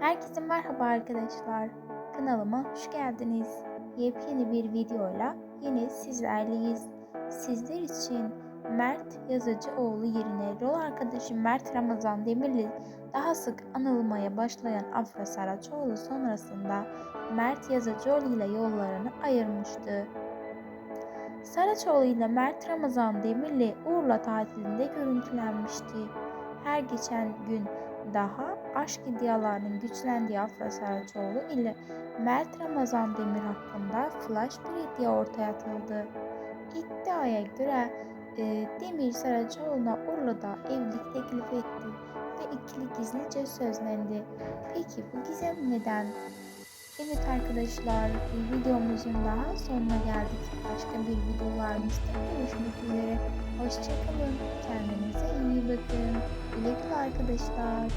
Herkese merhaba arkadaşlar. Kanalıma hoş geldiniz. Yepyeni bir videoyla yine sizlerleyiz. Sizler için Mert Yazıcıoğlu yerine rol arkadaşı Mert Ramazan Demirli daha sık anılmaya başlayan Afra Saraçoğlu sonrasında Mert Yazıcıoğlu ile yollarını ayırmıştı. Saraçoğlu ile Mert Ramazan Demirli Urla tatilinde görüntülenmişti. Her geçen gün daha aşk iddialarının güçlendiği Afra Saraçoğlu ile Mert Ramazan Demir hakkında flash bir iddia ortaya atıldı. İddiaya göre e, Demir Saraçoğlu'na Urla'da evlilik teklif etti ve ikili gizlice sözlendi. Peki bu gizem neden? Evet arkadaşlar videomuzun daha sonuna geldik. Başka bir videolarımızda görüşmek üzere. Hoşçakalın. Kendinize iyi bakın. Güle arkadaşlar.